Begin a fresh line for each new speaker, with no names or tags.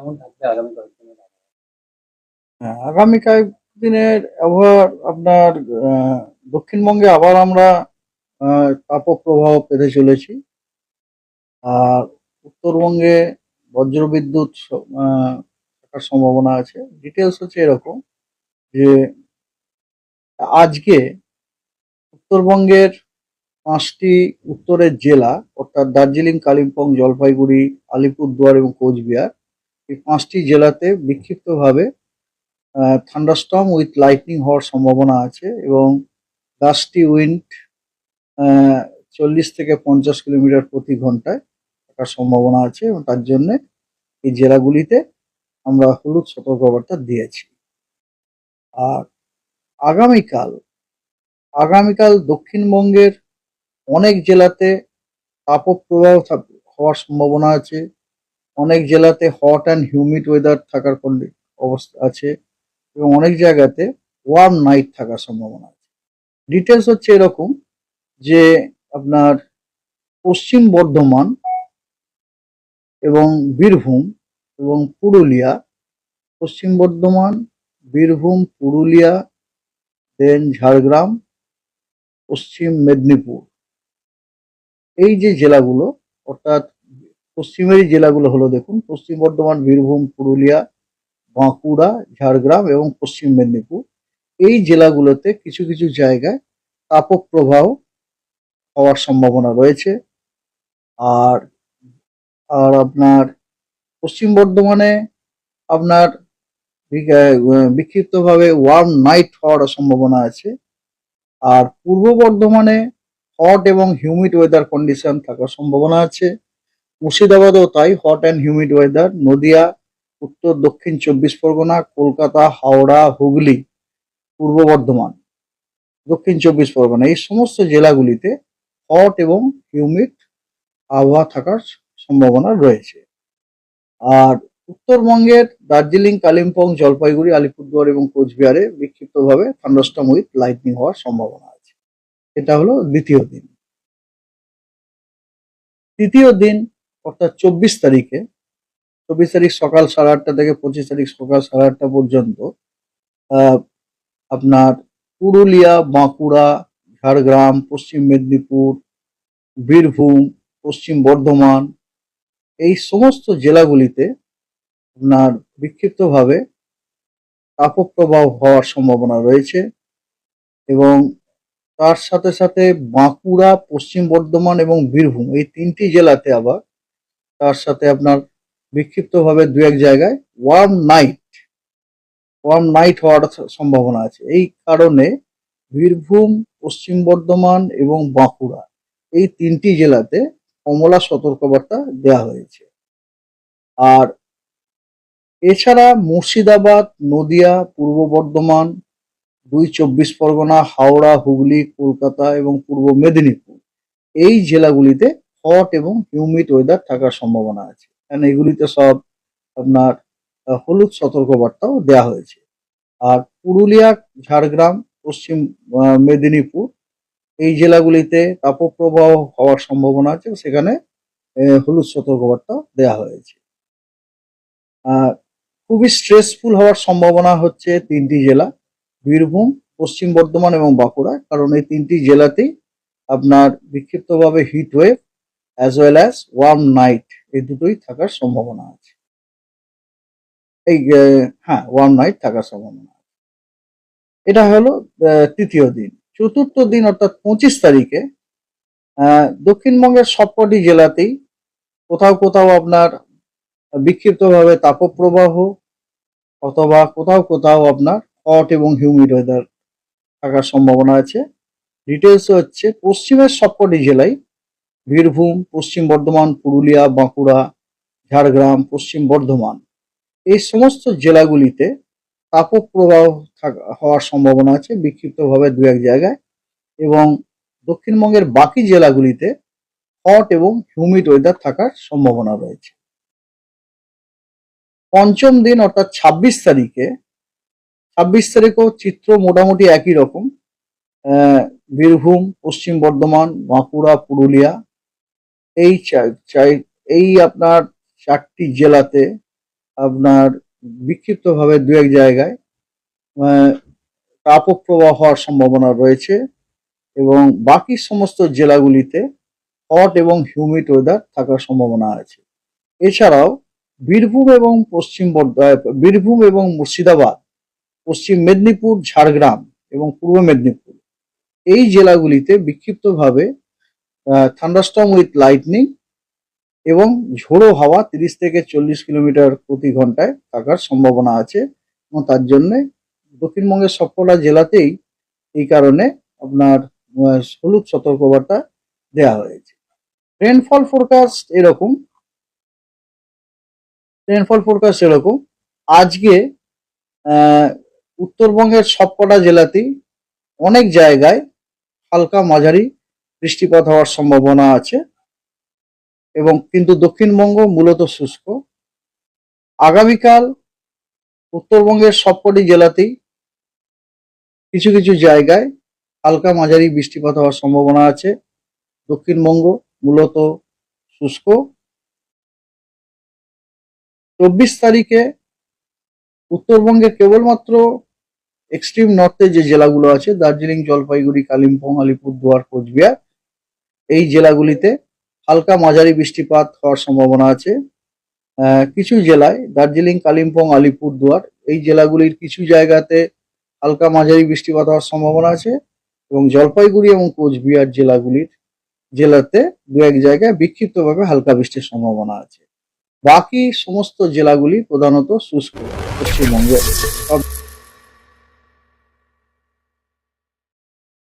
আগামী কয়েকদিনের?
হ্যাঁ, আগামী আপনার দক্ষিণবঙ্গে আবার আমরা তাপপ্রবাহ পেতে চলেছি আর উত্তরবঙ্গে বজ্রবিদ্যুৎ থাকার সম্ভাবনা আছে ডিটেলস হচ্ছে এরকম যে আজকে উত্তরবঙ্গের পাঁচটি উত্তরের জেলা অর্থাৎ দার্জিলিং কালিম্পং জলপাইগুড়ি আলিপুরদুয়ার এবং কোচবিহার এই পাঁচটি জেলাতে বিক্ষিপ্তভাবে থান্ডারস্টর্ম উইথ লাইটনিং হওয়ার সম্ভাবনা আছে এবং গাস্টি উইন্ড চল্লিশ থেকে পঞ্চাশ কিলোমিটার প্রতি ঘন্টায় থাকার সম্ভাবনা আছে এবং তার জন্যে এই জেলাগুলিতে আমরা হলুদ সতর্কবার্তা দিয়েছি। আর আগামীকাল আগামীকাল দক্ষিণবঙ্গের অনেক জেলাতে তাপপ্রবাহ হওয়ার সম্ভাবনা আছে। অনেক জেলাতে হট অ্যান্ড হিউমিড ওয়েদার থাকার অবস্থা আছে এবং অনেক জায়গাতে ওয়ার্ম নাইট থাকার সম্ভাবনা আছে। ডিটেলস হচ্ছে এরকম যে আপনার পশ্চিম বর্ধমান এবং বীরভূম এবং পুরুলিয়া, পশ্চিম বর্ধমান, বীরভূম, পুরুলিয়া দেন ঝাড়গ্রাম, পশ্চিম মেদিনীপুর। এই যে জেলাগুলো, অর্থাৎ পশ্চিমের জেলাগুলো হলো দেখুন, পশ্চিম বর্ধমান, বীরভূম, পুরুলিয়া, বাঁকুড়া, ঝাড়গ্রাম এবং পশ্চিম মেদিনীপুর। এই জেলাগুলোতে কিছু কিছু জায়গায় তাপপ্রবাহ হওয়ার সম্ভাবনা রয়েছে। আর আর আপনার পশ্চিম বর্ধমানে আপনার বিক্ষিপ্তভাবে ওয়ার্ম নাইট হওয়ার সম্ভাবনা আছে। আর পূর্ব বর্ধমানে হট এবং হিউমিড ওয়েদার কন্ডিশন থাকার সম্ভাবনা আছে। মুর্শিদাবাদেও তাই hot and humid weather Nadia, উত্তর, দক্ষিণ চব্বিশ পরগনা, কলকাতা, হাওড়া, হুগলি, পূর্ব বর্ধমান, দক্ষিণ চব্বিশ পরগনা, এই সমস্ত জেলাগুলিতে হট এবং হিউমিড আবহাওয়া থাকার সম্ভাবনা রয়েছে। আর উত্তরবঙ্গের দার্জিলিং, কালিম্পং, জলপাইগুড়ি, আলিপুরদুয়ার এবং কোচবিহারে বিক্ষিপ্তভাবে থান্ডারস্টর্ম উইথ লাইটনিং হওয়ার সম্ভাবনা আছে। এটা হলো দ্বিতীয় দিন। তৃতীয় দিন অর্থাৎ চব্বিশ তারিখে, চব্বিশ তারিখ সকাল সাড়ে আটটা থেকে পঁচিশ তারিখ সকাল সাড়ে আটটা পর্যন্ত আপনার পুরুলিয়া, বাঁকুড়া, ঝাড়গ্রাম, পশ্চিম মেদিনীপুর, বীরভূম, পশ্চিম বর্ধমান এই সমস্ত জেলাগুলিতে আপনার বিক্ষিপ্তভাবে তাপপ্রবাহ হওয়ার সম্ভাবনা রয়েছে এবং তার সাথে সাথে বাঁকুড়া, পশ্চিম বর্ধমান এবং বীরভূম এই তিনটি জেলাতে আবার তার সাথে আপনার বিক্ষিপ্তভাবে দু এক জায়গায় ওয়ার্ম নাইট ওয়ার্ম নাইট হওয়ার সম্ভাবনা আছে। এই কারণে বীরভূম, পশ্চিম বর্ধমান এবং বাঁকুড়া এই তিনটি জেলাতে কমলা সতর্কবার্তা দেওয়া হয়েছে। আর এছাড়া মুর্শিদাবাদ, নদিয়া, পূর্ব বর্ধমান, দুই চব্বিশ পরগনা, হাওড়া, হুগলি, কলকাতা এবং পূর্ব মেদিনীপুর এই জেলাগুলিতে হট এবং হিউমিড ওয়েদার থাকার সম্ভাবনা আছে। কারণ এগুলিতে সব আপনার হলুদ সতর্কবার্তাও দেওয়া হয়েছে। আর পুরুলিয়া, ঝাড়গ্রাম, পশ্চিম মেদিনীপুর এই জেলাগুলিতে তাপপ্রবাহ হওয়ার সম্ভাবনা আছে সেখানে হলুদ সতর্কবার্তা দেওয়া হয়েছে। আর খুবই স্ট্রেসফুল হওয়ার সম্ভাবনা হচ্ছে তিনটি জেলা, বীরভূম, পশ্চিম বর্ধমান এবং বাঁকুড়া। কারণ এই তিনটি জেলাতেই আপনার বিক্ষিপ্তভাবে heat wave as well as warm night এই দুটোই থাকার সম্ভাবনা আছে। এই হ্যাঁ ওয়ার্ম নাইট থাকার সম্ভাবনা আছে। এটা হলো তৃতীয় দিন। চতুর্থ দিন অর্থাৎ পঁচিশ তারিখে দক্ষিণবঙ্গের সবকটি জেলাতেই কোথাও কোথাও আপনার বিক্ষিপ্তভাবে তাপপ্রবাহ অথবা কোথাও কোথাও আপনার হট এবং হিউমিড ওয়েদার থাকার সম্ভাবনা আছে। ডিটেলস হচ্ছে পশ্চিমের সবকটি জেলায় বীরভূম, পশ্চিম বর্ধমান, পুরুলিয়া, বাঁকুড়া, ঝাড়গ্রাম, পশ্চিম বর্ধমান। এই সমস্ত জেলাগুলিতে তাপপ্রবাহ হওয়ার সম্ভাবনা আছে বিক্ষিপ্তভাবে দু, এক জায়গায় এবং দক্ষিণবঙ্গের বাকি জেলাগুলিতে হট এবং হিউমিড ওয়েদার থাকার সম্ভাবনা রয়েছে। পঞ্চম দিন অর্থাৎ ছাব্বিশ তারিখে, ছাব্বিশ তারিখেও চিত্র মোটামুটি একই রকম। বীরভূম, পশ্চিম বর্ধমান, বাঁকুড়া, পুরুলিয়া এই চাই এই আপনার চারটি জেলাতে আপনার বিক্ষিপ্তভাবে দু এক জায়গায় তাপপ্রবাহ হওয়ার সম্ভাবনা রয়েছে এবং বাকি সমস্ত জেলাগুলিতে হট এবং হিউমিড ওয়েদার থাকার সম্ভাবনা আছে। এছাড়াও বীরভূম এবং পশ্চিম বীরভূম এবং মুর্শিদাবাদ, পশ্চিম মেদিনীপুর, ঝাড়গ্রাম এবং পূর্ব মেদিনীপুর এই জেলাগুলিতে বিক্ষিপ্তভাবে থান্ডারস্টর্ম উইথ লাইটনিং এবং ঝোড়ো হাওয়া তিরিশ থেকে চল্লিশ কিলোমিটার প্রতি ঘন্টায় থাকার সম্ভাবনা আছে এবং তার জন্য দক্ষিণবঙ্গের সবকটা জেলাতেই এই কারণে আপনার হলুদ সতর্কবার্তা দেওয়া হয়েছে। রেনফল ফোরকাস্ট এরকম। রেনফল ফোরকাস্ট এরকম। আজকে উত্তরবঙ্গের সবকটা জেলাতেই অনেক জায়গায় হালকা মাঝারি বৃষ্টিপাত হওয়ার সম্ভাবনা আছে এবং কিন্তু দক্ষিণবঙ্গ মূলত শুষ্ক। আগামীকাল উত্তরবঙ্গের সবকটি জেলাতেই কিছু কিছু জায়গায় হালকা মাঝারি বৃষ্টিপাত হওয়ার সম্ভাবনা আছে। দক্ষিণবঙ্গ মূলত শুষ্ক। চব্বিশ তারিখে উত্তরবঙ্গের কেবলমাত্র এক্সট্রিম নর্থে যে জেলাগুলো আছে, দার্জিলিং, জলপাইগুড়ি, কালিম্পং, আলিপুরদুয়ার, কোচবিহার এই জেলাগুলিতে হালকা মাঝারি বৃষ্টিপাত হওয়ার সম্ভাবনা আছে। কিছু জেলায় দার্জিলিং, কালিম্পং, আলিপুরদুয়ার এই জেলাগুলির কিছু জায়গাতে হালকা মাঝারি বৃষ্টিপাত হওয়ার সম্ভাবনা আছে এবং জলপাইগুড়ি এবং কোচবিহার জেলাগুলির জেলাতে দু এক জায়গায় বিক্ষিপ্তভাবে হালকা বৃষ্টির সম্ভাবনা আছে। বাকি সমস্ত জেলাগুলি প্রধানত শুষ্ক পশ্চিমবঙ্গে